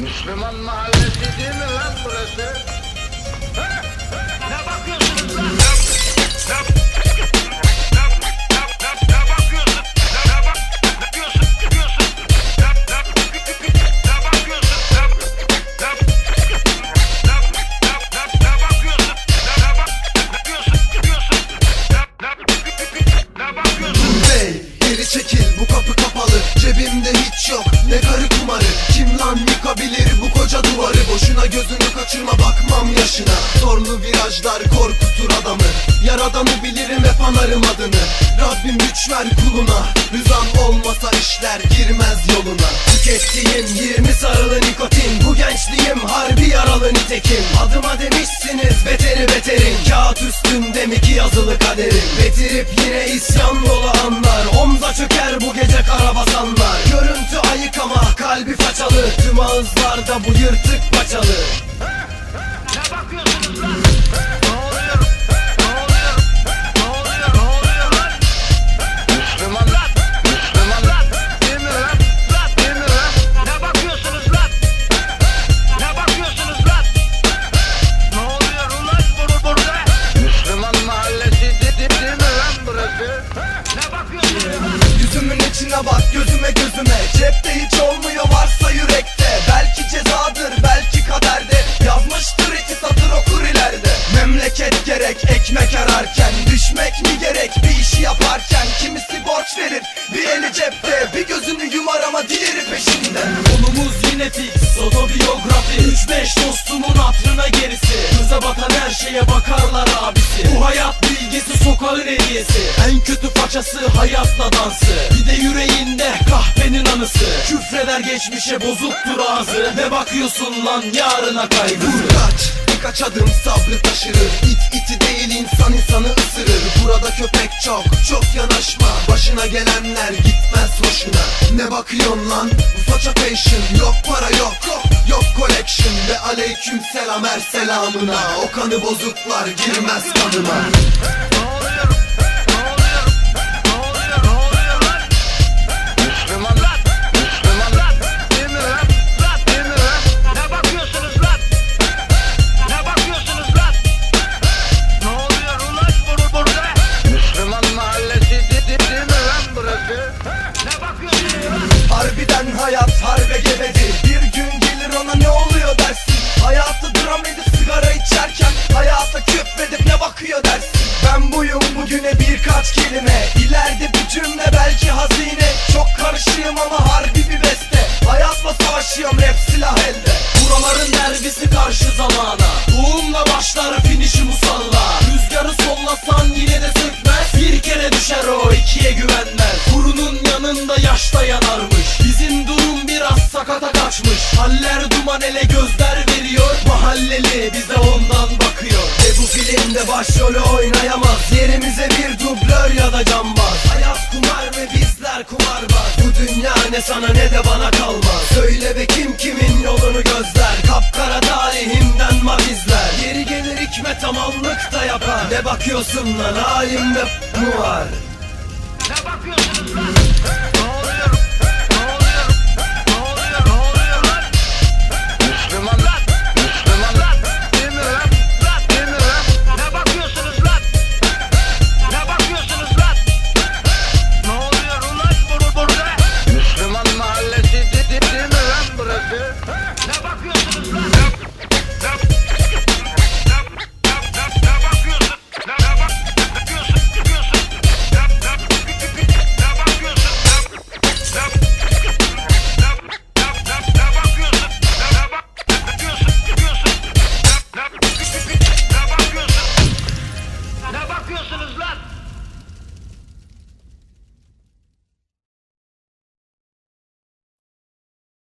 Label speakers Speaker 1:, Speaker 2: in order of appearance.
Speaker 1: Müslüman mahallesi değil mi lan burası? Ha? Ne bakıyorsunuz lan?
Speaker 2: Cebimde hiç yok ne karı kumarı Kim lan yıkabilir bu koca duvarı. Boşuna gözünü kaçırma bakmam yaşına. Zorlu virajlar korkutur adamı. Yaradanı bilirim hep anarım adını. Rabbim güç ver kuluna. Rızan olmasa işler girmez yoluna. Tükettiğim 20 sarılı nikotin. Bu gençliğim harbi yaralı nitekim. Adıma demişsiniz beteri beterin. Kağıt üstünde mi ki yazılı kaderim ağızlarda bu yırtık paçalı ekmek ararken Düşmek mi gerek bir işi yaparken? Kimisi borç verir bir eli cepte Bir gözünü yumar ama diğeri peşinde. Konumuz yine fix otobiyografi. 3-5 dostumun hatırına gerisi. Göze batan her şeye bakarlar abisi. Bu hayat bilgisi sokağın hediyesi En kötü façası hayatla dansı. Bir de yüreğinde kahvenin anısı. Küfreder geçmişe bozuktur ağzı. Ne bakıyorsun lan yarına kaygısı Vur kaç birkaç adım sabrı taşırır İt iti değil insan insanı ısırır. Burada köpek çok çok yanaşma. Başına gelenler gitmez hoşuna. Ne bakıyorsun lan? Faça passion. Yok para yok yok collection. Ve aleyküm selam her selamına. O kanı bozuklar girmez kanıma zamana. Doğumla başlar finişi musalla. Rüzgarı sollasan yine de sökmez. Bir kere düşer o ikiye güvenmez. Kurunun yanında yaşta yanarmış. Bizim durum biraz sakata kaçmış. Haller duman ele gözler veriyor. Mahalleli bize ondan bakıyor. Ve bu filmde başrolü oynayamaz. Yerimize bir dublör ya da cambaz. Hayat kumar ve bizler kumarbaz. Bu dünya ne sana ne de bana kalmaz Ne bakıyorsun lan? Halimde mu var.
Speaker 1: Ne bakıyorsunuz lan?